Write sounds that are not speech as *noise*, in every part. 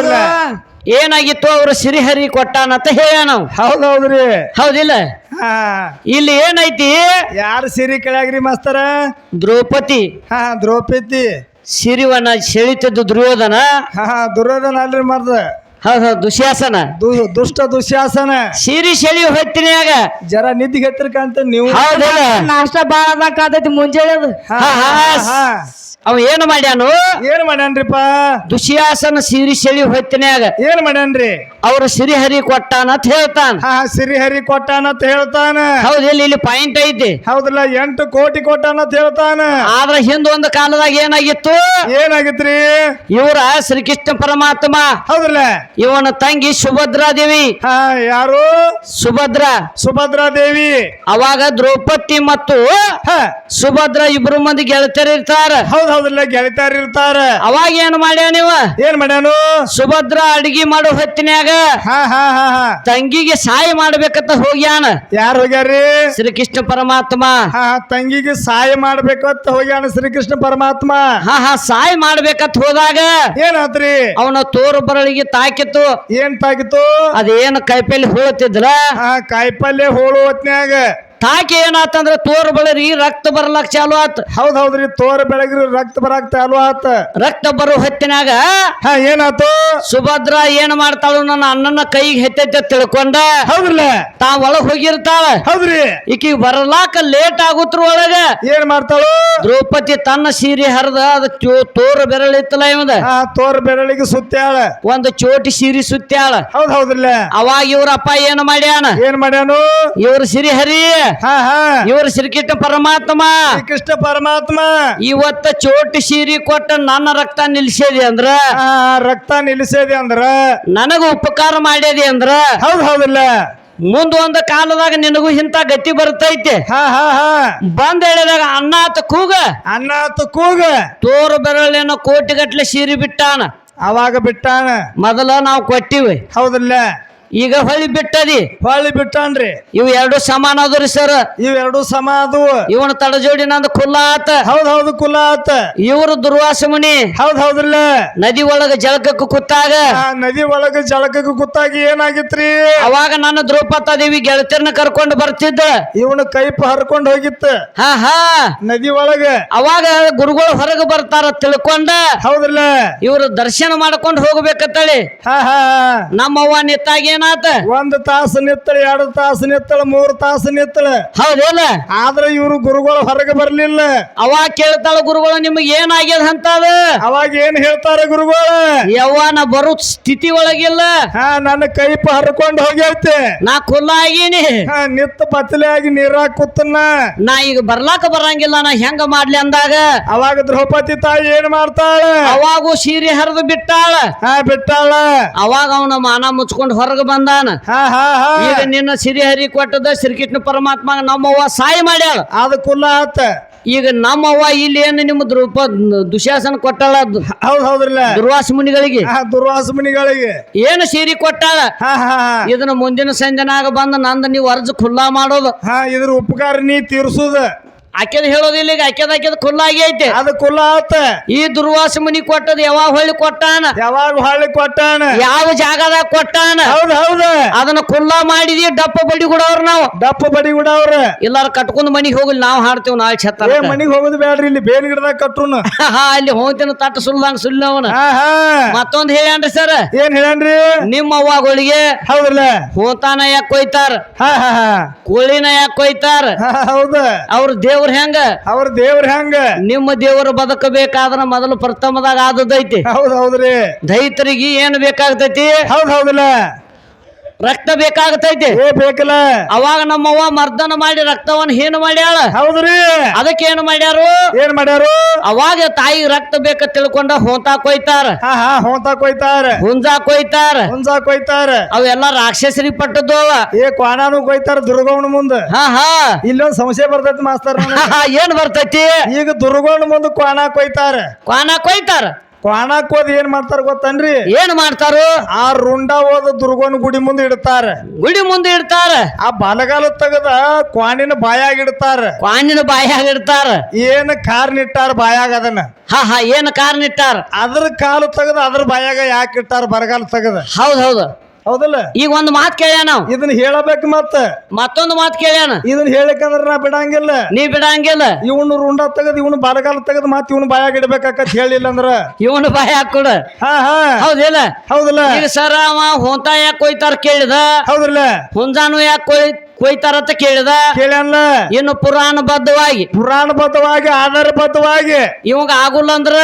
ಹೌದಲ್ಲ? ಏನಾಗಿತ್ತು? ಅವರು ಸಿರಿಹರಿ ಕೊಟ್ಟಾನಂತ ಹೇಳ ನಾವು. ಹೌದೌದ್ರಿ. ಹೌದಿಲ್ಲ? ಹಾ. ಇಲ್ಲಿ ಏನೈತಿ ಯಾರು ಸಿರಿ ಕೆಳಗ್ರಿ ಮಾಸ್ತರ? ದ್ರೌಪದಿ. ಹಾ ದ್ರೌಪದಿ. ಸಿರಿವನ ಸೆಳಿತಿದ್ದು ದುರ್ಯೋಧನ. ಹಾ ಹಾ ದುರ್ಯೋಧನ ಅಲ್ರಿ ಮರ್ದ ಹೌದು ಹೌದು, ದುಶ್ಯಾಸನ. ದು- ದುಷ್ಟ ದುಶ್ಯಾಸನ. ಸಿರಿ ಸೆಳಿ ಹೊತ್ತಿನಾಗ ಜರ ನಿದ್ದಿಗೆ ಹತ್ತಿರಕಂತ ನೀವು ಹೌದಿಲ್ಲ ನಾಷ್ಟ ಬಾಳ ಆದೈತಿ ಮುಂಜಾನೆ ಅದು. ಹಾ, ಹಾ, ಹಾ. ಹಾ. ಅವ ಏನು ಮಾಡ್ಯಾನು? ಏನ್ ಮಾಡ್ಯಾನ್ರಿಪ್ಪ? ದುಶ್ಯಾಸನ ಸಿರಿ ಸೆಳಿ ಹೊತ್ತಿನ್ಯಾಗ ಏನು ಮಾಡ್ಯಾನ್ರಿ? ಅವ್ರ ಸಿರಿಹರಿ ಕೊಟ್ಟಾನ ಅಂತ ಹೇಳ್ತಾನ. ಹಾ ಸಿರಿ ಹರಿ ಕೊಟ್ಟಾನ ಅಂತ ಹೇಳ್ತಾನ. ಹೌದಿಲ್ಲ ಇಲ್ಲಿ ಪಾಯಿಂಟ್ ಐತಿ. ಹೌದಲ್ಲ ಎಂಟು ಕೋಟಿ ಕೊಟ್ಟಾನ ಅಂತ ಹೇಳ್ತಾನ. ಆದ್ರ ಹಿಂದ ಒಂದು ಕಾಲದಾಗ ಏನಾಗಿತ್ತು? ಏನಾಗಿತ್ರಿ? ಇವರ ಶ್ರೀಕೃಷ್ಣ ಪರಮಾತ್ಮ. ಹೌದಲ್ಲ ಇವನ ತಂಗಿ ಸುಭದ್ರಾ ದೇವಿ. ಹಾ ಯಾರು? ಸುಭದ್ರ. ಸುಭದ್ರಾ ದೇವಿ. ಅವಾಗ ದ್ರೌಪದಿ ಮತ್ತು ಹಾ. ಸುಭದ್ರ ಇಬ್ರು ಮಂದಿ ಗೆಳತಿಯರ್ ಇರ್ತಾರ. ಹೌದ್ ಹೌದಿಲ್ಲ ಗೆಳತಾರ ಇರ್ತಾರ. ಅವಾಗ ಏನ್ ಮಾಡ್ಯ ನೀವ? ಏನ್ ಮಾಡ್ಯಾನು? ಸುಭದ್ರ ಅಡಿಗೆ ಮಾಡೋ ಹೊತ್ತಿನ್ಯಾಗ ಹಾ ಹಾ ಹಾ ಹಾ. ತಂಗಿಗೆ ಸಹಾಯ ಮಾಡ್ಬೇಕಂತ ಹೋಗ್ಯಾನ. ಯಾರು ಹೋಗ್ಯಾರಿ ಶ್ರೀಕೃಷ್ಣ ಪರಮಾತ್ಮ. ಹಾ ತಂಗಿಗೆ ಸಹಾಯ ಮಾಡ್ಬೇಕು ಅಂತ ಹೋಗ್ಯಾನ ಶ್ರೀಕೃಷ್ಣ ಪರಮಾತ್ಮ. ಹಾ ಹಾ ಸಹಾಯ ಮಾಡ್ಬೇಕಂತ ಹೋದಾಗ ಏನಾದ್ರಿ ಅವನ ತೋರು ಬರಳಿಗೆ ತಾಕಿತ್ತು ಏನ್ ತಾಗಿತ್ತು? ಅದೇನು ಕಾಯಿಪಲ್ಲೆ ಹೋಳತ್ತಿದ್ಲ ಆ ಕಾಯಿಪಲ್ಲೆ ಹೋಳು ಹೊತ್ನ್ಯಾಗ. ತಾಕಿ ಏನಾತಂದ್ರ ತೋರು ಬೆಳಗ್ರಿ ರಕ್ತ ಬರ್ಲಾಕ್ ಚಾಲು ಆತ. ಹೌದ್ ಹೌದ್ರಿ ತೋರ ಬೆಳಗ್ರಿ ರಕ್ತ ಬರಾಕ್ ಚಾಲು ಆತ. ರಕ್ತ ಬರೋ ಹೊತ್ತಿನಾಗ ಹಾ ಏನಾತು? ಸುಭದ್ರ ಏನ್ ಮಾಡ್ತಾಳು ನನ್ನ ಅಣ್ಣನ ಕೈಗೆ ಹೆತ್ತೈತೆ ತಿಳ್ಕೊಂಡ ಹೌದ್ರಲ್ಲ? ತಾ ಒಳಗ್ ಹೋಗಿರ್ತಾಳ. ಹೌದ್ರಿ. ಈಕಿಗೆ ಬರ್ಲಾಕ ಲೇಟ್ ಆಗುತ್ರ ಒಳಗ. ಏನ್ ಮಾಡ್ತಾಳು? ದ್ರೌಪದಿ ತನ್ನ ಸೀರೆ ಹರಿದ ಅದ ತೋರು ಬೆರಳಿತ್ತಲ್ಲ ಇವಂದ. ಆ ತೋರ ಬೆರಳಿಗೆ ಸುತ್ತಾಳ ಒಂದು ಚೋಟಿ ಸೀರೆ ಸುತ್ತಾಳ ಹೌದ್ ಹೌದ್ರಲ್ಲ? ಅವಾಗ ಇವ್ರ ಅಪ್ಪ ಏನ್ ಮಾಡ್ಯಾನ? ಏನ್ ಮಾಡ್ಯಾನು? ಇವ್ರ ಸಿರಿ ಹರಿ. ಇವ್ರ ಶ್ರೀಕೃಷ್ಣ ಪರಮಾತ್ಮ. ಕೃಷ್ಣ ಪರಮಾತ್ಮ. ಇವತ್ತ ಚೋಟಿ ಸೀರಿ ಕೊಟ್ಟ ನನ್ನ ರಕ್ತ ನಿಲ್ಸೇದಿ ಅಂದ್ರ? ರಕ್ತ ನಿಲ್ಸೇದಿ ಅಂದ್ರ? ನನಗ ಉಪಕಾರ ಮಾಡ್ಯದಿ ಅಂದ್ರ? ಹೌದ್ ಹೌದಿಲ್ಲ. ಮುಂದ್ ಒಂದ್ ಕಾಲದಾಗ ನಿನಗೂ ಇಂತ ಗತಿ ಬರ್ತೈತೆ. ಹಾ ಹಾ ಹಾ. ಬಂದ್ ಹೇಳಿದಾಗ ಅನ್ನಾತ ಕೂಗ. ಅನ್ನಾತ ಕೂಗ. ತೋರು ಕೋಟಿ ಕೋಟಿಗಟ್ಲೆ ಸೀರಿ ಬಿಟ್ಟಾನ. ಅವಾಗ ಬಿಟ್ಟಾನ. ಮೊದಲ ನಾವು ಕೊಟ್ಟಿವಿ. ಹೌದಲ್ಲ. ಈಗ ಹೊಳಿ ಬಿಟ್ಟದಿ? ಹೊಳ್ಳಿ ಬಿಟ್ಟನ್ರಿ. ಇವು ಎರಡು ಸಮಾನ ಅದ್ರಿ ಸರ್. ಇವೆರಡು ಸಮ ಅದು ಇವನ ತಡಜೋಡಿ ನಂದು ಕುಲ್ಲಾತ ಆತ. ಹೌದ್ ಹೌದು ಕುಲ ಆತ. ಇವರು ದುರ್ವಾಸ ಮುನಿ. ಹೌದ್ ಹೌದಿಲ್ಲ ನದಿ ಒಳಗ ಜಳಕಕ್ಕೆ ಕುತ್ತಾಗ ಆ ನದಿ ಒಳಗ ಜಳಕಕ್ಕೆ ಕುತ್ತಾಗಿ ಏನಾಗಿತ್ರಿ? ಅವಾಗ ನನ್ನ ದ್ರೌಪದ ದೇವಿ ಗೆಳತಿಯರನ್ನ ಕರ್ಕೊಂಡು ಬರ್ತಿದ್ದ. ಇವನು ಕೈಪ ಹರ್ಕೊಂಡು ಹೋಗಿತ್ತ. ಹಾ ಹಾ. ನದಿ ಒಳಗ. ಅವಾಗ ಗುರುಗಳು ಹೊರಗೆ ಬರ್ತಾರ ತಿಳ್ಕೊಂಡ. ಹೌದ್ರಲ್ಲ. ಇವ್ರು ದರ್ಶನ ಮಾಡ್ಕೊಂಡು ಹೋಗ್ಬೇಕತ್ತಳಿ ಹಾ ಹಾ ಹಾ. ನಮ್ಮವ್ವ ನಿತ್ತಾಗ ಏನಾತ? ಒಂದ್ ತಾಸು ನಿತ್ತಳ ಎರಡು ತಾಸು ನಿತ್ತಳ ಮೂರ್ ತಾಸು ನಿತ್ತಳ ಹೌದಿಲ್ಲ ಆದ್ರೆ ಇವ್ರು ಗುರುಗಳು ಹೊರಗೆ ಬರ್ಲಿಲ್ಲ. ಅವಾಗ ಕೇಳ್ತಾಳ ಗುರುಗಳು ನಿಮಗೆ ಏನಾಗ್ಯದ ಅಂತ ಅವಾಗ ಏನ್ ಹೇಳ್ತಾರೆ ಗುರುಗಳು? ಯವ್ವ ನಾ ಬರೋ ಸ್ಥಿತಿ ಒಳಗಿಲ್ಲ. ಹಾ ನನ್ನ ಕೈ ಹರ್ಕೊಂಡು ಹೋಗೈತೆ ನಾ ಖುಲ್ಲ ಆಗೀನಿ. ಹಾ ನಿತ್ತ ಪತ್ಲೆ ಆಗಿ ನೀರಾಗ ಕೂತನ್ನ. ನಾ ಈಗ ಬರ್ಲಾಕ ಬರಂಗಿಲ್ಲ ನಾ ಹೆಂಗ ಮಾಡ್ಲಿ ಅಂದಾಗ? ಅವಾಗ ದ್ರೌಪದಿ ತಾಯಿ ಏನ್ ಮಾಡ್ತಾಳ? ಅವಾಗೂ ಸೀರೆ ಹರಿದು ಬಿಟ್ಟಾಳ. ಹಾ ಬಿಟ್ಟಾಳ. ಅವಾಗ ಅವನ ಮಾನ ಮುಚ್ಕೊಂಡು ಹೊರಗೆ ಬಂದಾನ. ಹಾ ಹಾ ಹಾ. ಈಗ ನಿನ್ನ ಸಿರಿ ಹರಿ ಕೊಟ್ಟದ ಶ್ರೀಕೃಷ್ಣ ಪರಮಾತ್ಮ ನಮ್ಮವ್ವ ಸಹಾಯ ಮಾಡ್ಯಾಳ. ಅದ ಕುಲ್ಲ ಆತ. ಈಗ ನಮ್ಮವ್ವ ಇಲ್ಲಿ ಏನು ನಿಮ್ಮ ದ್ರೂಪ ದುಶಾಸನ ಕೊಟ್ಟಾಳ ಹೌದ್ ಹೌದ್ರಲ್ಲ. ದುರ್ವಾಸ ಮುನಿಗಳಿಗೆ? ದುರ್ವಾಸ ಮುನಿಗಳಿಗೆ. ಏನು ಸೀರೆ ಕೊಟ್ಟಾಳ? ಹಾ ಹಾ ಹಾ. ಇದನ್ನ ಮುಂದಿನ ಸಂಜನಾಗ ಬಂದ ನಂದ ನೀವು ಅರ್ಜಿ ಖುಲ್ಲಾ ಮಾಡೋದು. ಹಾ ಇದ್ರ ಉಪಕಾರ ನೀ ತೀರ್ಸುದ. ಆಕೆದ ಹೇಳೋದಿಲ್ಲ ಈಗ ಆಕೆದ ಆಕೆದ ಕುಲ್ಲಾಗಿ ಐತೆ. ಅದು ಕುಲ್ಲ ಆತ. ಈ ದುರ್ವಾಸ ಮುನಿ ಕೊಟ್ಟದ ಯಾವಾಗ ಹೊಳ್ಳಿ ಕೊಟ್ಟಾನ? ಯಾವಾಗ ಹೊಳ್ಳಿ ಕೊಟ್ಟಾನ? ಯಾವ ಜಾಗದಾಗ ಕೊಟ್ಟಾನ? ಹೌದು ಹೌದು. ಅದನ್ನ ಕುಲ್ಲ ಮಾಡಿದಿ ಡಪ್ಪ ಬಡಿ ಕೊಡವ್ರ ನಾವು. ಡಪ್ಪ ಬಡಿ ಗುಡವ್ರ. ಇಲ್ಲಾರ ಎಲ್ಲಾರ ಕಟ್ಕೊಂಡ್ ಮನಿಗೆ ಹೋಗಲಿ ನಾವು ಹಾಡ್ತೇವ್ ನಾಳೆ ಛತ್ತ ಮನಿಗೆ ಹೋಗುದು ಬೇಡ್ರಿ ಇಲ್ಲಿ ಬೇನ್ ಗಿಡದಾಗ ಕಟ್ರು ಅಲ್ಲಿ *laughs* ಹೋಗ್ತೇನೆ ತಟ್ಟ ಸುಲ್ದಂಗ ಸುಲ್ಲವನ ಹಾ ಹಾ. ಮತ್ತೊಂದ್ ಹೇಳ್ಯಾನ್ರಿ ಸರ್. ಏನ್ ಹೇಳನ್ರಿ ನಿಮ್ಮ ಅವ್ವಗಳಿಗೆ ಹೌದಲ್ಲ ಹೋತಾನ ಯಾಕೆ ಕೊಯ್ತಾರ? ಕೋಳಿನ ಯಾಕೆ ಕೊಯ್ತಾರ? ಹೌದು. ಅವ್ರ ಅವ್ರ ದೇವ್ರ ಹೆಂಗ? ಅವ್ರ ದೇವ್ರ ಹೆಂಗ? ನಿಮ್ಮ ದೇವರು ಬದುಕಬೇಕಾದ್ರ ಮೊದಲು ಪ್ರಥಮದಾಗ ಆದದೈತಿ ಹೌದ್ ಹೌದ್ರಿ. ದೈತರಿಗೆ ಏನ್ ಬೇಕಾಗ್ತೈತಿ? ಹೌದ್ ಹೌದಲ್ಲ. ರಕ್ತ ಬೇಕಾಗತೈತಿ. ಏ ಬೇಕಲ್ಲ. ಅವಾಗ ನಮ್ಮವ್ವ ಮರ್ದನ ಮಾಡಿ ರಕ್ತವನ್ನ ಹೀನ ಮಾಡ್ಯಾಳ. ಹೌದ್ರಿ. ಅದಕ್ಕೆ ಏನ್ ಮಾಡ್ಯಾರು? ಏನ್ ಮಾಡ್ಯಾರು? ಅವಾಗ ತಾಯಿ ರಕ್ತ ಬೇಕ ತಿಳ್ಕೊಂಡ ಹೋಂತಾ ಕೊಯ್ತಾರ. ಹಾ ಹಾ ಹೋಂತ ಕೊಯ್ತಾರ. ಹುಂಜಾ ಕೊಯ್ತಾರ. ಹುಂಜಾ ಕೊಯ್ತಾರ. ಅವೆಲ್ಲ ರಾಕ್ಷಸರಿ ಪಟ್ಟದ್ದು ಅವ ಏ ಕ್ವಾಣಾನು ಕೊಯ್ತಾರ ದುರ್ಗವನ ಮುಂದ. ಹಾ ಹಾ. ಇಲ್ಲೊಂದ್ ಸಂಶಯ ಬರ್ತೈತಿ ಮಾಸ್ತರ್ *laughs* ಏನ್ ಬರ್ತೈತಿ? ಈಗ ದುರ್ಗವನ ಮುಂದ ಕ್ವಾಣ ಕೊಯ್ತಾರ. ಕ್ವಾಣ ಕೊಯ್ತಾರ. ಕ್ವಾಣಕ್ ಹೋದ್ ಏನ್ ಮಾಡ್ತಾರ ಗೊತ್ತನ್ರಿ? ಏನ್ ಮಾಡ್ತಾರು? ಆ ರುಂಡ ಹೋದ ದುರ್ಗೋನ್ ಗುಡಿ ಮುಂದೆ ಇಡ್ತಾರ. ಗುಡಿ ಮುಂದೆ ಇಡ್ತಾರ. ಆ ಬಲಗಾಲ ತೆಗದ ಕ್ವಾಣಿನ ಬಾಯಾಗ ಇಡ್ತಾರ. ಕ್ವಾಣಿನ ಬಾಯಾಗ ಇಡ್ತಾರ. ಏನ್ ಕಾರ್ನ ಇಟ್ಟಾರ ಬಾಯಾಗ ಅದನ್ನ? ಹಾ ಹಾ ಏನ್ ಕಾರಣ ಇಟ್ಟಾರ ಅದ್ರ ಕಾಲು ತೆಗದ ಅದ್ರ ಬಾಯಾಗ ಯಾಕೆ ಇಟ್ಟಾರ ಬರಗಾಲ ತೆಗದ. ಹೌದ್ ಹೌದು. ಹೌದಲ್ಲ? ಈಗ ಒಂದು ಮಾತು ಕೇಳ್ಯಾನ ನಾವು. ಇದನ್ನ ಹೇಳಬೇಕು ಮತ್ತ. ಮತ್ತೊಂದು ಮಾತು ಕೇಳ್ಯಾನ. ಇದನ್ನ ಹೇಳಕಂದ್ರ ನಾ ಬಿಡಂಗಿಲ್ಲ. ನೀ ಬಿಡಂಗಿಲ್ಲ. ಇವನು ರುಂಡ ತೆಗದ್ ಇವನು ಬರಗಾಲ ತೆಗದ್ ಮತ್ ಇವನು ಬಾಯಾಗ ಇಡ್ಬೇಕಾಕತ್ ಹೇಳಿಲ್ಲ ಅಂದ್ರ. ಇವನು ಬಾಯ ಹಾಕೊಡ ಹಾ ಹಾ. ಹೌದಿಲ್ಲ? ಹೌದಲ್ಲ. ಈಗ ಸರ ಅವ ಹೊಂತ ಯಾಕೆ ಕೊಯ್ತಾರ ಕೇಳಿದ? ಹೌದಲ್ಲ ಹುಂಜಾನು ಯಾಕೆ ಕೊಯ್ ಕೊಯ್ತಾರತ್ತ ಕೇಳಿದ? ಕೇಳಲ್ಲ ಇನ್ನು ಪುರಾಣ ಬದ್ಧವಾಗಿ ಪುರಾಣ ಬದ್ಧವಾಗಿ ಆಧಾರ ಬದ್ಧವಾಗಿ ಇವಾಗ ಆಗುಲ್ಲ ಅಂದ್ರ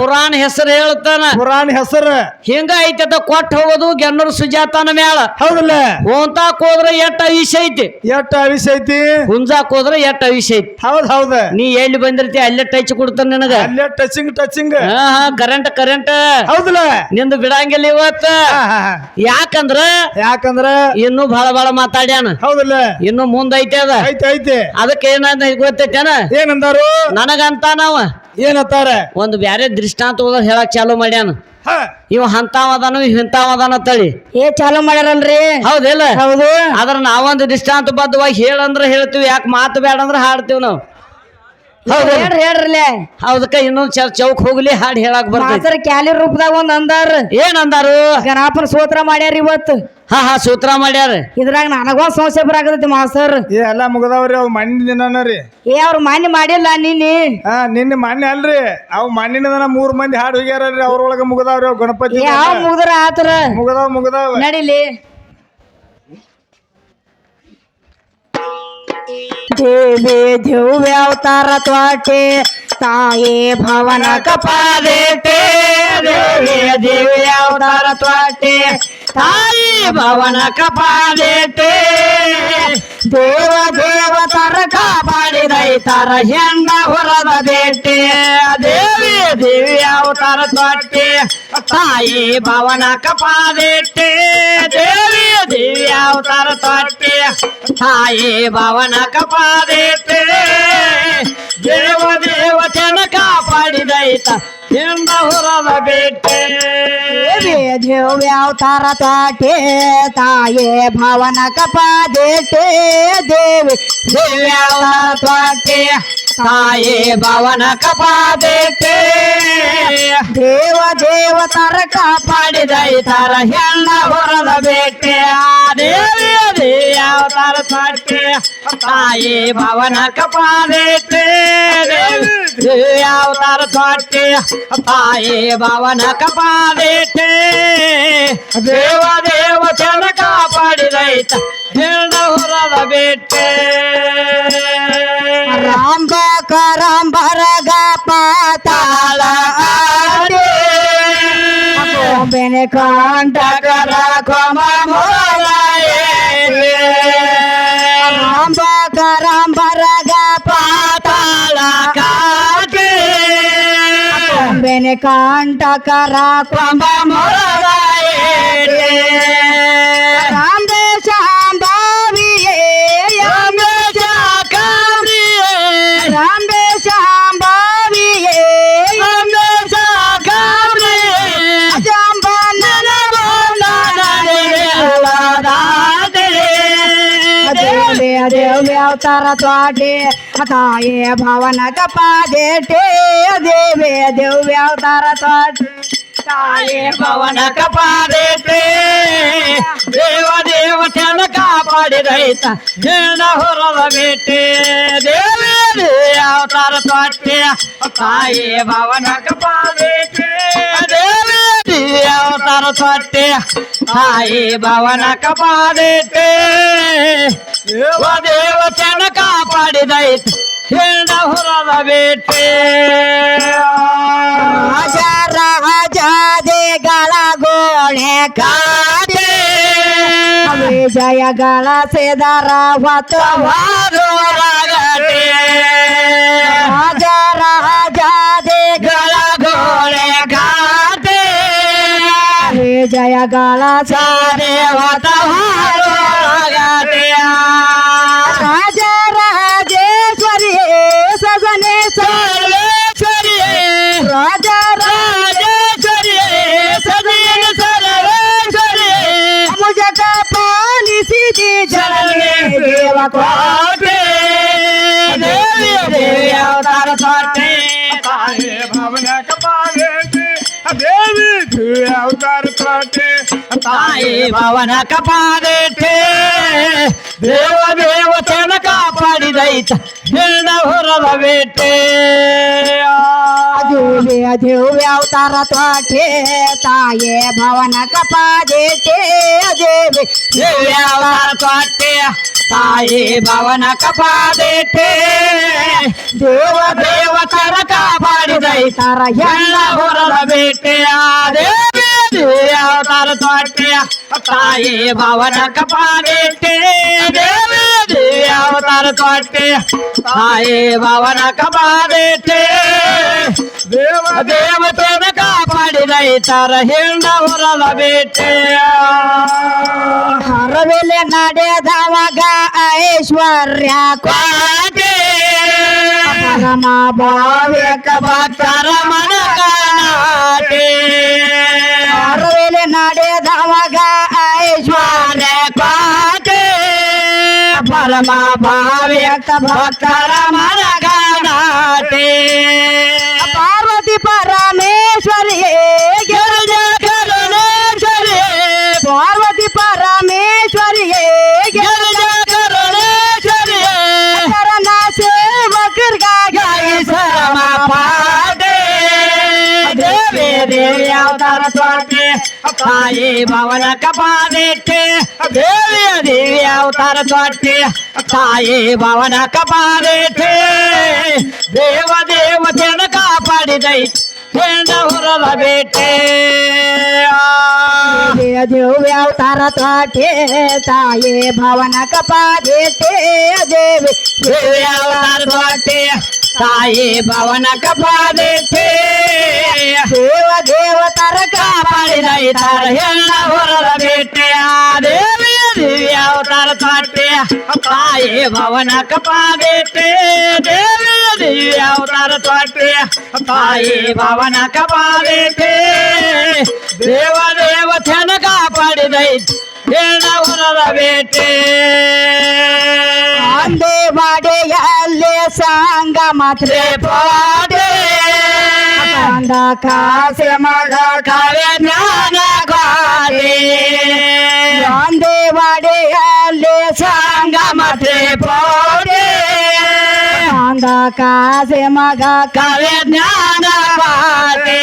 ಪುರಾಣ ಹೆಸರು ಹೇಳ್ತಾನ ಪುರಾಣ ಹೆಸರು. ಹಿಂಗ ಐತದ ಕೊಟ್ಟ ಹೋಗೋದು ಗೆನ್ನೂರು ಸುಜಾತನ ಮೇಳ ಹೌದಲ್ಲ? ಹೋಂತಾಕ್ ಹೋದ್ರ ಎಟ್ಟ ಅವಿಷ ಐತಿ? ಎಟ್ಟ ಅವಿಷ ಐತಿ? ಹುಂಜಾಕ್ ಹೋದ್ರ ಎಟ್ಟ ಅವಿಷ ಐತಿ? ಹೌದ್ ಹೌದ. ನೀ ಎಲ್ಲಿ ಬಂದಿರ್ತಿ ಅಲ್ಲೇ ಟಚ್ ಕೊಡ್ತಾನ ನಿನಗ? ಅಲ್ಲೇ ಟಚಿಂಗ್ ಟಚಿಂಗ್ ಕರೆಂಟ್ ಕರೆಂಟ್ ಹೌದಲ್ಲ? ನಿಂದು ಬಿಡಂಗಿಲ್ಲ ಇವತ್ತ. ಯಾಕಂದ್ರ ಯಾಕಂದ್ರ? ಇನ್ನು ಬಹಳ ಬಹಳ ಮಾತಾಡ್ಯಾನ. ಹೌದಲ್ಲ? ಇನ್ನು ಮುಂದೈತೆ ಅದ. ಐತೆ ಐತೆ ಅದಕ್ಕೆ ಏನಂತ ಗೊತ್ತೈತೇನ? ಏನಂದಾರು? ನನಗಂತ ನಾವ. ಏನತ್ತಾರ ಒಂದು ಬ್ಯಾರೆ ದೃಷ್ಟಾಂತ ಹೋದ ಹೇಳಕ್ ಚಾಲು ಮಾಡ್ಯಾನ. ಹ, ಇವ ಹಂತಾವದಾನು ಇವ್ ಹಿಂತಾವ ಅದಾನ ತಳಿ ಏ ಚಾಲು ಮಾಡ್ಯಾರಲ್ರಿ? ಹೌದಿಲ್ಲ? ಹೌದು. ಆದ್ರ ನಾವೊಂದು ದೃಷ್ಟಾಂತ ಬದ್ಧವಾಗಿ ಹೇಳಂದ್ರ ಹೇಳ್ತೀವಿ ಯಾಕೆ ಮಾತು ಬೇಡ ಅಂದ್ರ ಹಾಡ್ತೀವಿ ನಾವು. ಹೇಳ್ರಿ ಹೇಳ್ರಲ್ಲೇ ಅದಕ್ಕ ಇನ್ನೊಂದ್ ಚರ್ ಚೌಕ್ ಹೋಗ್ಲಿ ಹಾಡ್ ಹೇಳಕ್ ಬರ್ತೈತಿ ಕ್ಯಾಲಿ ರೂಪದಾಗ ಒಂದ್ ಅಂದಾರ. ಏನ್ ಅಂದಾರು? ಗಣಪನ ಸೂತ್ರ ಮಾಡ್ಯಾರ ಇವತ್ತು. ಹಾ ಹಾ ಸೂತ್ರ ಮಾಡ್ಯಾರ. ಇದ್ರಾಗ ನನಗೊಂದ್ ಸಮಸ್ಯೆ ಬರಾಕತೈತಿ ಮಾಸ್ತರ್ ಏ ಎಲ್ಲ ಮುಗದವ್ರಿ ಅವ್ ಮಣ್ಣಿನ ದಿನಾನ ರೀ. ಏ ಅವ್ರ ಮಾನ್ಯ ಮಾಡಿಲ್ಲ ನಿನ್ನೆ. ಹಾ ನಿನ್ನೆ ಮಣ್ಣೆ ಅಲ್ರಿ. ಅವ್ ಮಣ್ಣಿನ ದಿನ ಮೂರ್ ಮಂದಿ ಹಾಡು ಹೋಗ್ಯಾರ ಅವ್ರೊಳಗ ಮುಗದವ್ರಿ ಅವ್ ಗಣಪತಿ ಯಾವ ಮುಗ್ದ್ರ ಆತರ. ಮುಗದಾವ್ ಮುಗದಾವ್. ನಡಿಲಿ. ದೇವಿ ದಿವ್ಯ ಅವತಾರ ತ್ವಾಟೆ ತಾಯಿ ಭವನ ಕಪಾಲೇಟೆ ದೇವಿ ದಿವ್ಯ ಅವತಾರ ತ್ವಾಟೆ ತಾಯಿ ಭವನ ಕಪಾಲೇಟೆ ದೇವ ದೇವತರ ಕಾಪಾಡಿದೈತರ ಹೆಂಡ ಹೊರದ ದೇಟಿ ದೇವಿ ದೇವಿ ಅವತಾರ ತೊಟ್ಟಿ. ತಾಯಿ ಭವನ ಕಪಾಲೇಟೆ ದೇವಿ ದೇವಿ ಅವತಾರ ತೊಟ್ಟಿ. ತಾಯಿ ಭವನ ಕಪಾಲೇಟೆ ದೇವ ದೇವತೆನ ಕಾಪಾಡಿದೈತ. ಹೆಣ್ಣ ಹೊರದ ಬೇಟೆ. ದೇವಿ ಅವತಾರ ತಾಟೆ? ತಾಯೇ ಭವನ ಕಪಾದೇಟೆ. ದೇವಿ ಅವತಾರ ತ್ವಾಟೆ ತಾಯಿ ಭವನ ಕಪಾದೇಟೆ ದೇವ ದೇವತರ ಕಾಪಾಡಿದೈತರ ಹೆಣ್ಣ ಹೊರದ ಬೇಟೆ ದೇವಿ ದೇವಿ ಅವತಾರ ತ್ವಾಟೆ ತಾಯಿ ಭವನ ಕಪಾದೇಟೆ ದೇವಿ ದೇವಿ ಅವತಾರ ತ್ವಾಟೆ ತಾಯಿ ಭವನ ಕಪಾದೇಟೆ ದೇವ ದೇವತೆನ ಕಾಪಾಡಿದೈತ ಹೆಣ್ಣ ಹೊರದ ಬೇಟೆ ರಾಂಬ ಕರಂಬರಗ ಪಾತಾಳ ಬೆನೆ ಕಂಠಕರ ಕೊಮ ರಾಂಬ ಕರಂಬರಗ ಪಾತಾಳ ಕಾಟೆ ಬೆನೆ ಕಂಠಕರ ಕೊಂಬ ರಾಂಬೆ ಶಾಂಭಾವಿಯೇ ಅವತಾರ ತ್ವಾಟೆ. ತಾಯಿ ಭವನ ಕಪಾದೇಟೆ ದೇವೇ ದೇವಿ ಅವತಾರ ತ್ವಾಟೆ. ತಾಯಿ ಭವನ ಕಪಾದೇಟೆ ದೇವ ದೇವತೆನ ಕಾಪಾಡಿದೈತ ಹೆಣ ಹೊರದ ಬೇಟೆ ದೇವೇ ಅವತಾರ ತ್ವಾಟೆ. ತಾಯಿ ಭವನ ದೇವಿ ಅವತಾರ ತ್ವಾಟೆ ತಾಯಿ ಭವನ ಕಪಾದೇಟೆ ದೇವ ದೇವತೆನ ಕಾಪಾಡಿದೈತ ಹೆಣ ಹೊರದ ಬೇಟೆ ರಾಜ ರಾಜಾದಿಗಳ ಗೋಳೆ ಕಾದೆ ವಿಜಯಗಳ ಸೇದರ ಹೊತ್ತವಾದೋರಗಟೆ ರಾಜ जय गलाचारे राजा राजेश्वरी सजने सर्वेश्वरी राजा राजेश्वरी सजने सर्वेश्वरी मुझे का पानी सीधी चलने देवा को देवी देवी अवतार साथे भवन कपावे ದೇವ ಕೋಟೆ ದೇವಿ ದೇವಿ ಅವತಾರ ತೋಟೆ ತಾಯಿ ಭವನ ಕಪಾಲೇಟಿ ದೇವಿ ದಿವ್ಯ ಅವತಾರ ಕೋಟೆ ತಾಯಿ ಭವನ ಕಪಾದೇಟೆ ದೇವ ದೇವತೆನ ಕಾಪಾಡಿದೈತ ಹೆಣ್ಣ ಹೊರದ ಬೇಟೆ ದೇವಿ ದೇವಿ ಅವತಾರ ತೋಟೆ ತಾಯೇ ಭವನ ಕಪಾದೇಟೆ ದೇವಿ ದೇವಿ ಅವತಾರ ತೋಟೆ ತಾಯಿ ಭವನ ಕಪಾದೇಟೆ ದೇವ ದೇವತರ ಕಾಪಾಡಿದೈತಾರ ಹೆಣ್ಣ ಹೊರದ ಬೇಟೆಯ ದೇವಿ ದೇವಿ ಅವತಾರ ತೋಟೆಯ ತಾಯಿ ಭವನ ಕಪಾದೇಟೆ ದೇವಿ ದೇವಿ ಅವತಾರ ತೋಟೆಯ ತಾಯಿ ಭವನ ಕಪಾದೇಟೆ ದೇವ ದೇವತೆನ ಕಾಪಾಡಿದೈತಾರ ಹೆಣ್ಣ ಹೊರದ ಬೇಟೆಯ ಹರವೆಲೆ ನಡೆದವಾಗ ಐಶ್ವರ್ಯ ಕೋಟೆ ಪರಮ ಭಾವ್ಯಕ ಭಕ್ತರ ಮನಗಾಟೆ ಹರವಿಲೆ ನಡೆದವಾಗ ಐಶ್ವರ್ಯ ಕೋಟೆ ಪರಮ ಭಾವ್ಯಕ ಭಕ್ತರ ಮನಗಾಟೆ ಪಾರ್ವತಿ ಪರಮೇಶ್ವರಿಯೇ ಗಿರಿಜ ಕರುಣೇಶ್ವರಿಯೇ ಪಾರ್ವತಿ ಪರಮೇಶ್ವರಿಯೇ ಗಿರಿಜ ಕರುಣೇಶ್ವರಿಯೇ ಕರಣ ಸೇವಕರಿಗಾಗಿ ಶರಮ ಪಾಡೆ ದೇವಿ ದೇವಿ ಅವತಾರ ತೋಟೆ ತಾಯಿ ಭವನ ಕಪಾದಿಟ್ಟೆ ದೇವಿಯ ದೇವಿ ಅವತಾರ ತೋಟೆ ತಾಯಿ ಭವನ ಕಪಾದಿಟ್ಟೆ ದೇವ ದೇವತೆನ ಕಾಪಾಡಿದೈ ಹೆಂಡ ಹೊರದ ಬೇಟೆ ದೇವಿ ಅವತಾರ ತೋಟೆ ತಾಯಿ ಭವನ ಕಪಾದಿಟ್ಟೆ ದೇವಿ ದೇವಿ ಅವತಾರ ತೋಟೆ ತಾಯಿ ಭವನ ಕಪಾದಿಟ್ಟೆ ದೇವ ದೇವತರ ಕಾಪಾಡಿದೈ ತಾರ ಹೆಣ್ಣ ಹೊರದ ಬೇಟೆಯ ದೇವಿ ದೇವಿ ಅವತಾರ ತೋಟೆ ತಾಯಿ ಭವನ ಕಪಾದಿಟ್ಟೆ ದೇವಿ ದೇವಿ ಅವತಾರ ತೋಟೆ ತಾಯಿ ಭವನ ಕಪಾದಿಟ್ಟೆ ದೇವ ದೇವತೆನ ಕಾಪಾಡಿದೈ ಹೆಣ್ಣ ಹೊರದ ಬೇಟೆ ಅಂದೇ ಬಾಡೆಯಲ್ಲಿ ಸಾಂಗ ಮಾತ್ರ. ಪಾಡೆ. ಕಾಸೆ ಮಗ ಕಾವ್ಯ ಜ್ಞಾನ ಗಾದೆ. ಕಾಸೆ ಮಗ ಕಾವ್ಯ ಜ್ಞಾನ ಗಾದೆ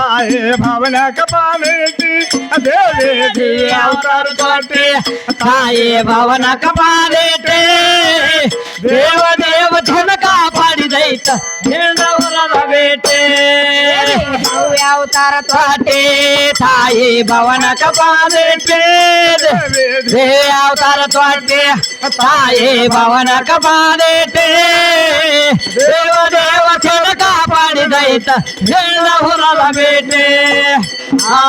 ತಾಯಿ ಭವನ ಕಪಾಲೇಟಿ ದೇವಿ ದಿವ್ಯ ಅವತಾರ ಕೋಟೆ ತಾಯಿ ಭವನ ಕಪಾಲೇಟೆ ದೇವ ದೇವತನ ಕಾಪಾಡಿದೈತ ಹೆಣ್ಣವರದ ಬೇಟೆ ಅವತಾರ ತೋಟೆ ತಾಯಿ ಭವನ ಕಪಾಲೇಟೆ ದೇವ ಅವತಾರ ತೋಟೆ ತಾಯಿ ಭವನ ಕಪಾಲೇಟೆ ದೇವ ದೇವತನ ಕಾಪಾಡಿದೈತ ಹುರಲ ಬೇಟೆ. ಆ